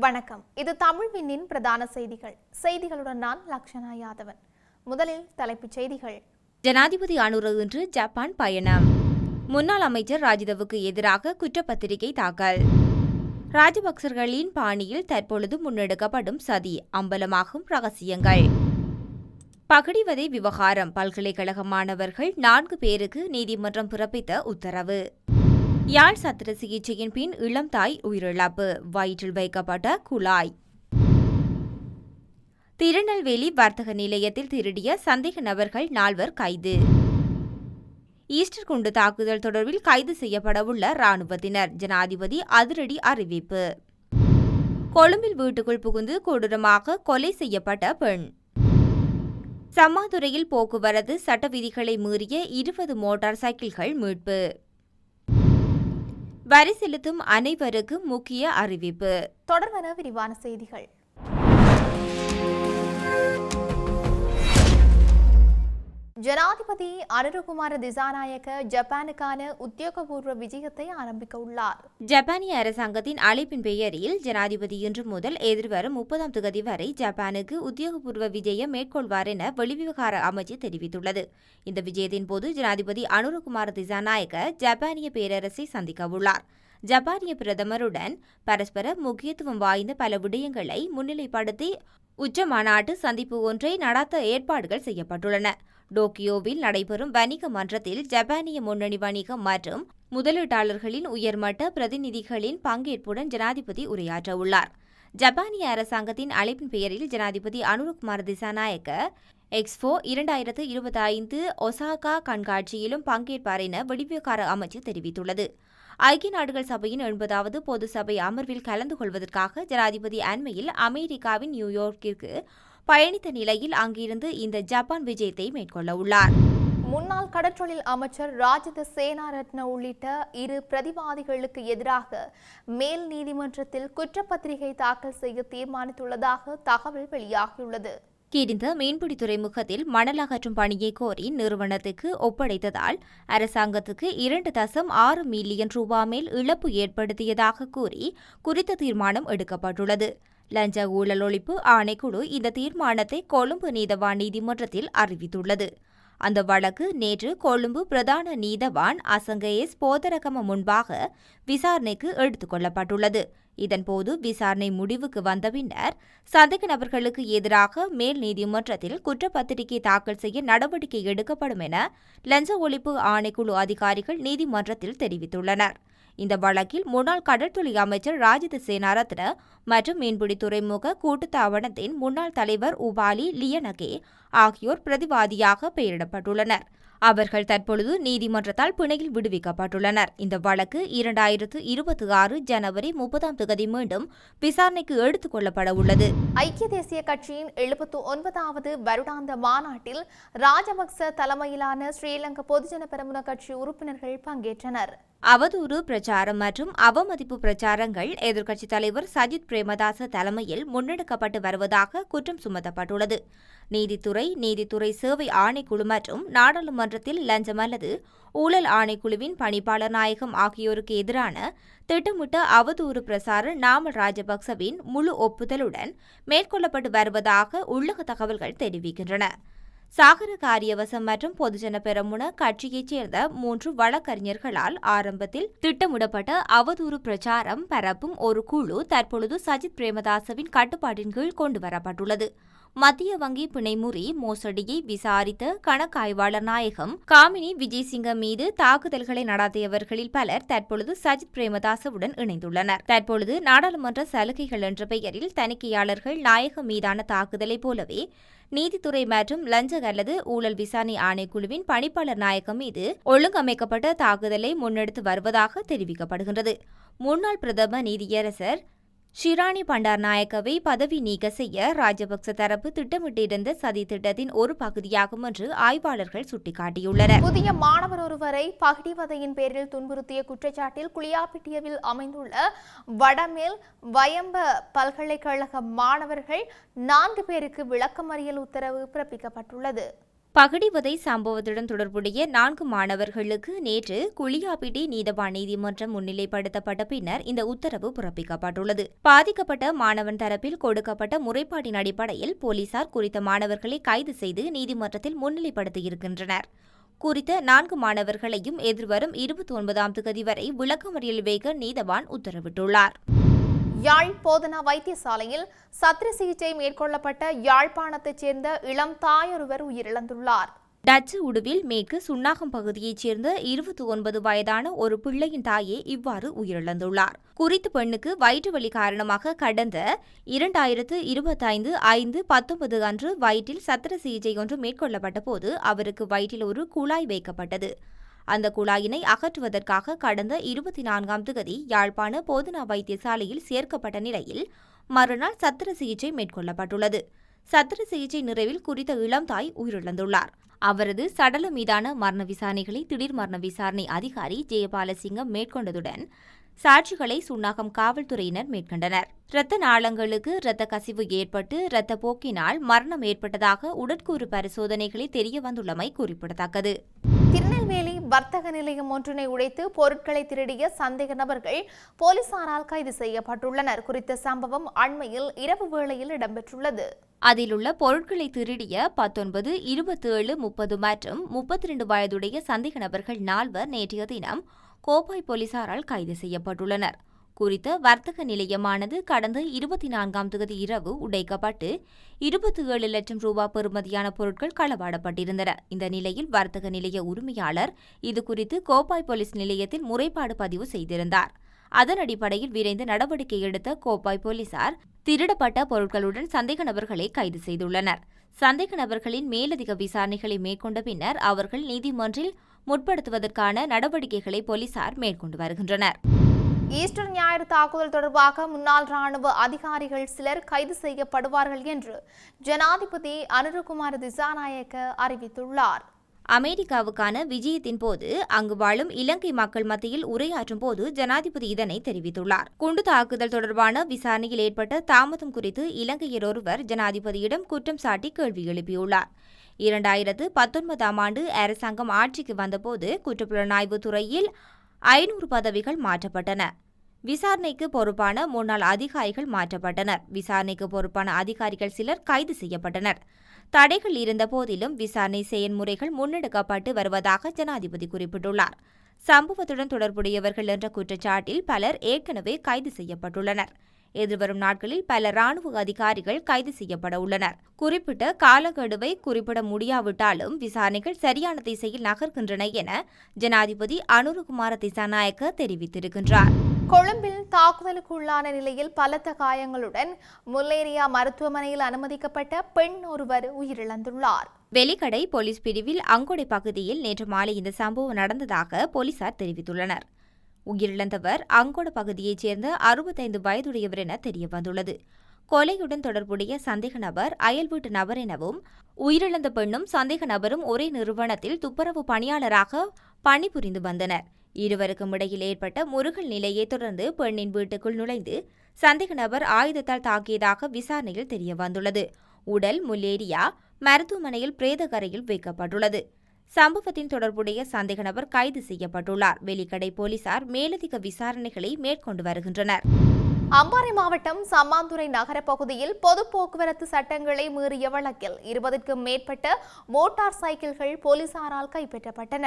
வணக்கம். இது தமிழ் விண்ணின் பிரதான செய்திகள். செய்திகளுடன் நான் லக்ஷனா யாதவன். முதலில் தலைப்புச் செய்திகள். ஜனாதிபதி அனுர இன்று ஜப்பான் பயணம். முன்னாள் அமைச்சர் ராஜிதவுக்கு எதிராக குற்றப்பத்திரிகை தாக்கல். ராஜபக்சர்களின் பாணியில் தற்பொழுது முன்னெடுக்கப்படும் சதி அம்பலமாகும் ரகசியங்கள். பகடிவதை விவகாரம் பல்கலைக்கழக மாணவர்கள் நான்கு பேருக்கு நீதிமன்றம் பிறப்பித்த உத்தரவு. யாழ் சத்திர சிகிச்சையின் பின் இளம் தாய் உயிரிழப்பு. வயிற்றில் வைக்கப்பட்ட குழாய். திருநெல்வேலி வர்த்தக நிலையத்தில் திருடிய சந்தேக நபர்கள் நால்வர் கைது. ஈஸ்டர் குண்டு தாக்குதல் தொடர்பில் கைது செய்யப்படவுள்ள ராணுவத்தினர் ஜனாதிபதி அதிரடி அறிவிப்பு. கொழும்பில் வீட்டுக்குள் புகுந்து கொடூரமாக கொலை செய்யப்பட்ட பெண். சம்மாதுறையில் போக்குவரத்து சட்ட விதிகளை மீறிய இருபது மோட்டார் சைக்கிள்கள் மீட்பு. வரி செலுத்தும் அனைவருக்கும் முக்கிய அறிவிப்பு. தொடர்வன விரிவான செய்திகள். ஜனாதிபதி அனுரகுமார திசாநாயக்க ஜப்பானுக்கான உத்தியோகபூர்வ விஜயத்தை ஆரம்பிக்க உள்ளார். ஜப்பானிய அரசாங்கத்தின் அழைப்பின் பெயரில் ஜனாதிபதி இன்று முதல் எதிர்வரும் முப்பதாம் தேதி வரை ஜப்பானுக்கு உத்தியோகபூர்வ விஜயம் மேற்கொள்வார் என வெளிவிவகார அமைச்சு தெரிவித்துள்ளது. இந்த விஜயத்தின் போது ஜனாதிபதி அனுரகுமார திசாநாயக்க ஜப்பானிய பேரரசை சந்திக்க உள்ளார். ஜப்பானிய பிரதமருடன் பரஸ்பர முக்கியத்துவம் வாய்ந்த பல விடயங்களை முன்னிலைப்படுத்தி உச்ச மாநாட்டு சந்திப்பு ஒன்றை நடத்த ஏற்பாடுகள் செய்யப்பட்டுள்ளன. டோக்கியோவில் நடைபெறும் வணிக மன்றத்தில் ஜப்பானிய முன்னணி வணிகம் மற்றும் முதலீட்டாளர்களின் உயர்மட்ட பிரதிநிதிகளின் பங்கேற்புடன் ஜனாதிபதி உரையாற்றவுள்ளார். ஜப்பானிய அரசாங்கத்தின் அழைப்பின் பெயரில் ஜனாதிபதி அனுரகுமார் திசாநாயக்க எக்ஸ்போ இரண்டாயிரத்து இருபத்தி ஐந்து ஒசாகா கண்காட்சியிலும் பங்கேற்பார் என வெளிவிவகார அமைச்சு தெரிவித்துள்ளது. ஐக்கிய நாடுகள் சபையின் எண்பதாவது பொது சபை அமர்வில் கலந்து கொள்வதற்காக ஜனாதிபதி அண்மையில் அமெரிக்காவின் நியூயார்க்கிற்கு பயணித்த நிலையில் அங்கிருந்து இந்த ஜப்பான் விஜயத்தை மேற்கொள்ள உள்ளார். முன்னாள் கடற்றொழில் அமைச்சர் ராஜித சேனாரத்ன உள்ளிட்ட இரு பிரதிவாதிகளுக்கு எதிராக மேல் நீதிமன்றத்தில் குற்றப்பத்திரிகை தாக்கல் செய்ய தீர்மானித்துள்ளதாக தகவல் வெளியாகியுள்ளது. கிடிந்த மீன்பிடி துறைமுகத்தில் மணல் அகற்றும் பணியை கோரி நிறுவனத்துக்கு ஒப்படைத்ததால் அரசாங்கத்துக்கு இரண்டு தசம் ஆறு மில்லியன் ரூபா மேல் இழப்பு ஏற்படுத்தியதாக கூறி குறித்த தீர்மானம் எடுக்கப்பட்டுள்ளது. லஞ்ச ஊழல் ஒழிப்பு ஆணைக்குழு இந்த தீர்மானத்தை கொழும்பு நீதவான் நீதிமன்றத்தில் அறிவித்துள்ளது. அந்த வழக்கு நேற்று கொழும்பு பிரதான நீதவான் அசங்கேஸ் போதரகம முன்பாக விசாரணைக்கு எடுத்துக் கொள்ளப்பட்டுள்ளது. இதன்போது விசாரணை முடிவுக்கு வந்த பின்னர் சந்தேக நபர்களுக்கு எதிராக மேல் நீதிமன்றத்தில் குற்றப்பத்திரிகை தாக்கல் செய்ய நடவடிக்கை எடுக்கப்படும் என லஞ்ச ஒழிப்பு ஆணைக்குழு அதிகாரிகள் நீதிமன்றத்தில் தெரிவித்துள்ளனர். இந்த வழக்கில் முன்னாள் கடற்தொழில் அமைச்சர் ராஜித சேனாரத்ன மற்றும் மீன்பிடி துறைமுக கூட்டுத்தாபனத்தின் முன்னாள் தலைவர் உபாலி லியனகே ஆகியோர் பிரதிவாதியாக பெயரிடப்பட்டுள்ளனர். அவர்கள் தற்பொழுது நீதிமன்றத்தால் பிணையில் விடுவிக்கப்பட்டுள்ளனர். இந்த வழக்கு இரண்டாயிரத்து இருபத்தி ஆறு ஜனவரி முப்பதாம் தேதி மீண்டும் விசாரணைக்கு எடுத்துக் கொள்ளப்பட உள்ளது. ஐக்கிய தேசிய கட்சியின் எழுபத்து ஒன்பதாவது வருடாந்த மாநாட்டில் ராஜபக்ச தலைமையிலான ஸ்ரீலங்கா பொதுஜன பெரமுன கட்சி உறுப்பினர்கள் பங்கேற்றனர். அவதூறு பிரச்சாரம் மற்றும் அவமதிப்பு பிரச்சாரங்கள் எதிர்க்கட்சித் தலைவர் சஜித் பிரேமதாச தலைமையில் முன்னெடுக்கப்பட்டு வருவதாக குற்றம் சுமத்தப்பட்டுள்ளது. நீதித்துறை நீதித்துறை சேவை ஆணைக்குழு மற்றும் நாடாளுமன்றத்தில் லஞ்சம் அல்லது ஊழல் ஆணைக்குழுவின் பணிப்பாளர் நாயகம் ஆகியோருக்கு எதிரான திட்டமிட்ட அவதூறு பிரசார நாமல் ராஜபக்சவின் முழு ஒப்புதலுடன் மேற்கொள்ளப்பட்டு வருவதாக உள்ளக தகவல்கள் தெரிவிக்கின்றன. சாகர காரியவசம் மற்றும் பொதுஜன பெரமுன கட்சியைச் சேர்ந்த மூன்று வழக்கறிஞர்களால் ஆரம்பத்தில் திட்டமிடப்பட்ட அவதூறு பிரச்சாரம் பரப்பும் ஒரு குழு தற்பொழுது சஜித் பிரேமதாசவின் கட்டுப்பாட்டின் கீழ் கொண்டுவரப்பட்டுள்ளது. மத்திய வங்கி பிணைமுறி மோசடியை விசாரித்த கணக்காய்வாளர் நாயகம் காமினி விஜய்சிங்கம் மீது தாக்குதல்களை நடத்தியவர்களில் பலர் தற்பொழுது சஜித் பிரேமதாசவுடன் இணைந்துள்ளனர். தற்பொழுது நாடாளுமன்ற சலுகைகள் என்ற பெயரில் தணிக்கையாளர்கள் நாயகம் மீதான தாக்குதலைப் போலவே நீதித்துறை மற்றும் லஞ்ச அல்லது ஊழல் விசாரணை ஆணைக்குழுவின் பணிப்பாளர் நாயகம் மீது ஒழுங்கமைக்கப்பட்ட தாக்குதலை முன்னெடுத்து வருவதாக தெரிவிக்கப்படுகின்றது. முன்னாள் பிரதம நீதியரசர் ஷிராணி பண்டார் நாயக்கவை பதவி நீக்க செய்ய ராஜபக்ச தரப்பு திட்டமிட்டிருந்த சதி திட்டத்தின் ஒரு பகுதியாகும் என்று ஆய்வாளர்கள் சுட்டிக்காட்டியுள்ளனர். புதிய மாணவர் ஒருவரை பகிடிவதையின் பேரில் துன்புறுத்திய குற்றச்சாட்டில் குளியாப்பிட்டியவில் அமைந்துள்ள வடமேல் வயம்ப பல்கலைக்கழக மாணவர்கள் நான்கு பேருக்கு விளக்கமறியல் உத்தரவு பிறப்பிக்கப்பட்டுள்ளது. பகடிவதை சம்பவத்துடன் தொடர்புடைய நான்கு மாணவர்களுக்கு நேற்று குளியாபிட்டி நீதவான் நீதிமன்றம் முன்னிலைப்படுத்தப்பட்ட பின்னர் இந்த உத்தரவு பிறப்பிக்கப்பட்டுள்ளது. பாதிக்கப்பட்ட மாணவன் தரப்பில் கொடுக்கப்பட்ட முறைப்பாட்டின் அடிப்படையில் போலீசார் குறித்த மாணவர்களை கைது செய்து நீதிமன்றத்தில் முன்னிலைப்படுத்தியிருக்கின்றனர். குறித்த நான்கு மாணவர்களையும் எதிர்வரும் இருபத்தி ஒன்பதாம் தேதி வரை விளக்கமறியல் வைக்க நீதவான் உத்தரவிட்டுள்ளார். யாழ் போதனா வைத்தியசாலையில் சத்திர சிகிச்சை மேற்கொள்ளப்பட்ட யாழ்ப்பாணத்தைச் சேர்ந்த இளம் தாயொருவர் உயிரிழந்துள்ளார். டச்சு உடுவில் மேற்கு சுன்னாகம் பகுதியைச் சேர்ந்த இருபத்தி ஒன்பது வயதான ஒரு பிள்ளையின் தாயே இவ்வாறு உயிரிழந்துள்ளார். குறித்த பெண்ணுக்கு வயிற்று வலி காரணமாக கடந்த இரண்டாயிரத்து இருபத்தைந்து ஐந்து பத்தொன்பது அன்று வயிற்றில் சத்திர சிகிச்சை ஒன்று மேற்கொள்ளப்பட்ட போது அவருக்கு வயிற்றில் ஒரு குழாய் வைக்கப்பட்டது. அந்த குழாயினை அகற்றுவதற்காக கடந்த இருபத்தி நான்காம் தேதி யாழ்ப்பாண போதனா வைத்தியசாலையில் சேர்க்கப்பட்ட நிலையில் மறுநாள் சத்திர சிகிச்சை மேற்கொள்ளப்பட்டுள்ளது. சத்திர சிகிச்சை நிறைவில் குறித்த இளம் தாய் உயிரிழந்துள்ளார். அவரது சடல மீதான மரண விசாரணைகளை திடீர் மரண விசாரணை அதிகாரி ஜெயபாலசிங்கம் மேற்கொண்டதுடன் சாட்சிகளை சுன்னாகம் காவல்துறையினர் மேற்கொண்டனர். இரத்த நாளங்களுக்கு இரத்த கசிவு ஏற்பட்டு இரத்த போக்கினால் மரணம் ஏற்பட்டதாக உடற்கூறு பரிசோதனைகளில் தெரிய வந்துள்ளமை குறிப்பிடத்தக்கது. வர்த்தக நிலையம் ஒன்றினை உடைத்து பொருட்களை திருடிய சந்தேக நபர்கள் போலீசாரால் கைது செய்யப்பட்டுள்ளனர். குறித்த சம்பவம் அண்மையில் இரவு வேளையில் இடம்பெற்றுள்ளது. அதிலுள்ள பொருட்களை திருடிய பத்தொன்பது இருபத்தேழு முப்பது மற்றும் முப்பத்தி இரண்டு வயதுடைய சந்தேக நபர்கள் நால்வர் நேற்றைய தினம் கோப்பாய் போலீசாரால் கைது செய்யப்பட்டுள்ளனர். குறித்த வர்த்தக நிலையமானது கடந்த இருபத்தி நான்காம் தேதி இரவு உடைக்கப்பட்டு இருபத்தி ஏழு லட்சம் ரூபாய் பெறுமதியான பொருட்கள் களவாடப்பட்டிருந்தன. இந்த நிலையில் வர்த்தக நிலைய உரிமையாளர் இதுகுறித்து கோப்பாய் போலீஸ் நிலையத்தில் முறைப்பாடு பதிவு செய்திருந்தார். அதன் அடிப்படையில் விரைந்து நடவடிக்கை எடுத்த கோப்பாய் போலீசார் திருடப்பட்ட பொருட்களுடன் சந்தேக நபர்களை கைது செய்துள்ளனர். சந்தேக நபர்களின் மேலதிக விசாரணைகளை மேற்கொண்ட பின்னர் அவர்கள் நீதிமன்றில் முற்படுத்துவதற்கான நடவடிக்கைகளை போலீசார் மேற்கொண்டு வருகின்றனர். ஈஸ்டர் ஞாயிறு தாக்குதல் தொடர்பாக முன்னாள் ராணுவ அதிகாரிகள் சிலர் கைது செய்யப்படுவார்கள் என்று ஜனாதிபதி அனுரகுமார் திசாநாயக்க அறிவித்துள்ளார். அமெரிக்காவுக்கான விஜயத்தின் போது அங்கு வாழும் இலங்கை மக்கள் மத்தியில் உரையாற்றும் போது ஜனாதிபதி இதனை தெரிவித்துள்ளார். குண்டு தாக்குதல் தொடர்பான விசாரணையில் ஏற்பட்ட தாமதம் குறித்து இலங்கையர் ஒருவர் ஜனாதிபதியிடம் குற்றம் சாட்டி கேள்வி எழுப்பியுள்ளார். இரண்டாயிரத்து பத்தொன்பதாம் ஆண்டு அரசாங்கம் ஆட்சிக்கு வந்தபோது குற்றப்புலனாய்வு துறையில் ஐநூறு பதவிகள் மாற்றப்பட்டன. விசாரணைக்கு பொறுப்பான முன்னாள் அதிகாரிகள் மாற்றப்பட்டனர். விசாரணைக்கு பொறுப்பான அதிகாரிகள் சிலர் கைது செய்யப்பட்டனர். தடைகள் இருந்த போதிலும் விசாரணை செயல்முறைகள் முன்னெடுக்கப்பட்டு வருவதாக ஜனாதிபதி குறிப்பிட்டுள்ளார். சம்பவத்துடன் தொடர்புடையவர்கள் என்ற குற்றச்சாட்டில் பலர் ஏற்கனவே கைது செய்யப்பட்டுள்ளனர். எதிர்வரும் நாட்களில் பல ராணுவ அதிகாரிகள் கைது செய்யப்பட உள்ளனர். குறிப்பிட்ட காலக்கெடுவை குறிப்பிட முடியாவிட்டாலும் விசாரணைகள் சரியான திசையில் நகர்கின்றன என ஜனாதிபதி அனுரகுமார திசாநாயக்க தெரிவித்திருக்கின்றார். கொழும்பில் தாக்குதலுக்குள்ளான நிலையில் பலத்த காயங்களுடன் முல்லேரியா மருத்துவமனையில் அனுமதிக்கப்பட்ட பெண் ஒருவர் உயிரிழந்துள்ளார். வெலிக்கடை போலீஸ் பிரிவில் அங்கொடை பகுதியில் நேற்று மாலை இந்த சம்பவம் நடந்ததாக போலீசார் தெரிவித்துள்ளனர். உயிரிழந்தவர் அங்கோட பகுதியைச் சேர்ந்த அறுபத்தைந்து வயதுடையவர் என தெரியவந்துள்ளது. கொலையுடன் தொடர்புடைய சந்தேக நபர் அயல் வீட்டு நபர் எனவும் உயிரிழந்த பெண்ணும் சந்தேக நபரும் ஒரே நிறுவனத்தில் துப்புரவு பணியாளராக பணிபுரிந்து வந்தனர். இருவருக்கும் இடையில் ஏற்பட்ட முருகல் நிலையை தொடர்ந்து பெண்ணின் வீட்டுக்குள் நுழைந்து சந்தேக நபர் ஆயுதத்தால் தாக்கியதாக விசாரணையில் தெரியவந்துள்ளது. உடல் முல்லேரியா மருத்துவமனையில் பிரேதக்கரையில் வைக்கப்பட்டுள்ளது. சம்பவத்தின் தொடர்புடைய சந்தேக நபர் கைது செய்யப்பட்டுள்ளார். வெலிக்கடை போலீசார் மேலதிக விசாரணைகளை மேற்கொண்டு வருகின்றனர். அம்பாறை மாவட்டம் சம்மாந்துறை நகர பகுதியில் பொது போக்குவரத்து சட்டங்களை மீறிய வழக்கில் இருபதுக்கும் மேற்பட்ட மோட்டார் சைக்கிள்கள் போலீசாரால் கைப்பற்றப்பட்டன.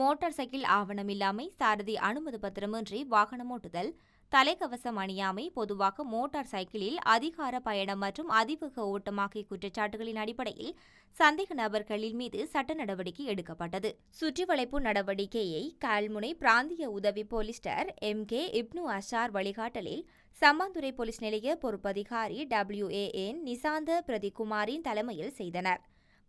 மோட்டார் சைக்கிள் ஆவணமில்லாமை சாரதி அனுமதி பத்திரமின்றி வாகனம் ஓட்டுதல் தலைக்கவசம் அணியாமை பொதுவாக மோட்டார் சைக்கிளில் அதிகார பயணம் மற்றும் அதிவேக ஓட்டம் ஆகிய குற்றச்சாட்டுகளின் அடிப்படையில் சந்தேக நபர்களின் மீது சட்ட நடவடிக்கை எடுக்கப்பட்டது. சுற்றிவளைப்பு நடவடிக்கையை கால்முனை பிராந்திய உதவி போலீஸ்டர் எம். கே. இப்னு அஷார் வழிகாட்டலில் சம்மாந்துறை போலீஸ் நிலைய பொறுப்பதிகாரி டபிள்யூ ஏ என் நிசாந்த பிரதிகுமாரின் தலைமையில் செய்தனர்.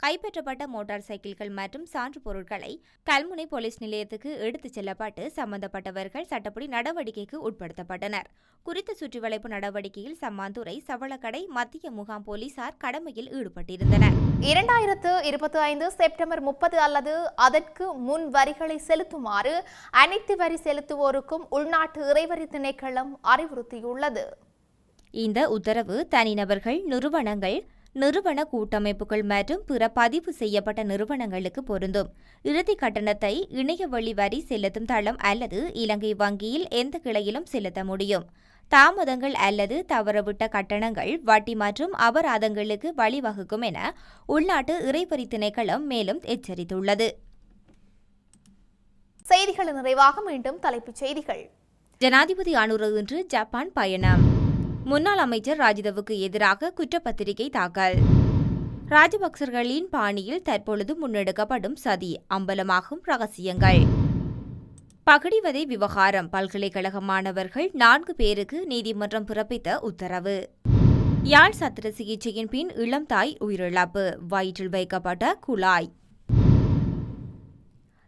கைப்பற்றப்பட்ட மோட்டார் சைக்கிள்கள் மற்றும் சான்று பொருட்களை கல்முனை போலீஸ் நிலையத்துக்கு எடுத்துச் செல்லப்பட்டு சம்பந்தப்பட்டவர்கள் சட்டப்படி நடவடிக்கைக்கு உட்படுத்தப்பட்டனர். குறித்த சுற்றிவளைப்பு நடவடிக்கையில் சம்மாந்துறை சவளக்கடை மத்திய முகாம் போலீசார் கடமையில் ஈடுபட்டிருந்தனர். இரண்டாயிரத்து இருபத்தி ஐந்து செப்டம்பர் முப்பது அல்லது அதற்கு முன் வரிகளை செலுத்துமாறு அனைத்து வரி செலுத்துவோருக்கும் உள்நாட்டு இறைவரி திணைக்களம் அறிவுறுத்தியுள்ளது. இந்த உத்தரவு தனிநபர்கள் நிறுவனங்கள் நிறுவன கூட்டமைப்புகள் மற்றும் பிற பதிவு செய்யப்பட்ட நிறுவனங்களுக்கு பொருந்தும். இறுதி கட்டணத்தை இணையவழி வரி செலுத்தும் தளம் அல்லது இலங்கை வங்கியில் எந்த கிளையிலும் செலுத்த முடியும். தாமதங்கள் அல்லது தவறவிட்ட கட்டணங்கள் வட்டி மற்றும் அபராதங்களுக்கு வழிவகுக்கும் என உள்நாட்டு இறைவரி திணைக்களம் மேலும் எச்சரித்துள்ளது. செய்திகளின் நிறைவாக மீண்டும் தலைப்புச் செய்திகள். ஜனாதிபதி அனுர இன்று ஜப்பான் பயணம். முன்னாள் அமைச்சர் ராஜிதவுக்கு எதிராக குற்றப்பத்திரிகை தாக்கல். ராஜபக்சர்களின் பாணியில் தற்பொழுது முன்னெடுக்கப்படும் சதி அம்பலமாகும் ரகசியங்கள். பகடிவதை விவகாரம் பல்கலைக்கழக மாணவர்கள் நான்கு பேருக்கு நீதிமன்றம் பிறப்பித்த உத்தரவு. யாழ் சத்திர சிகிச்சையின் பின் இளம் தாய் உயிரிழப்பு வயிற்றில் வைக்கப்பட்ட குழாய்.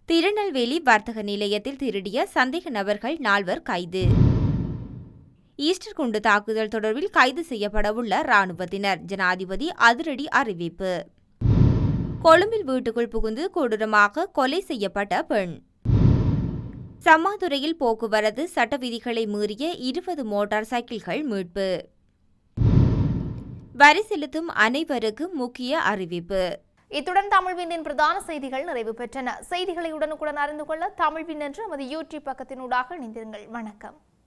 திருநெல்வேலி வர்த்தக நிலையத்தில் திருடிய சந்தேக நபர்கள் நால்வர் கைது. ஈஸ்டர் குண்டு தாக்குதல் தொடர்பில் கைது செய்யப்படவுள்ள ராணுவத்தினர் ஜனாதிபதி அதிரடி அறிவிப்பு. கொழும்பில் வீட்டுக்குள் புகுந்து கொடூரமாக கொலை செய்யப்பட்ட பெண். சம்மாதுறையில் போக்குவரத்து சட்ட விதிகளை மீறிய இருபது மோட்டார் சைக்கிள்கள் மீட்பு. வரி செலுத்தும் அனைவருக்கும் முக்கிய அறிவிப்பு. இத்துடன் தமிழ்வினின் பிரதான செய்திகள் நிறைவு பெற்றன. செய்திகளை உடனுக்குடன் அறிந்து கொள்ள தமிழ்வின் என்று நமது யூடியூப் பக்கத்தினூடாக இணைந்திருங்கள். வணக்கம்.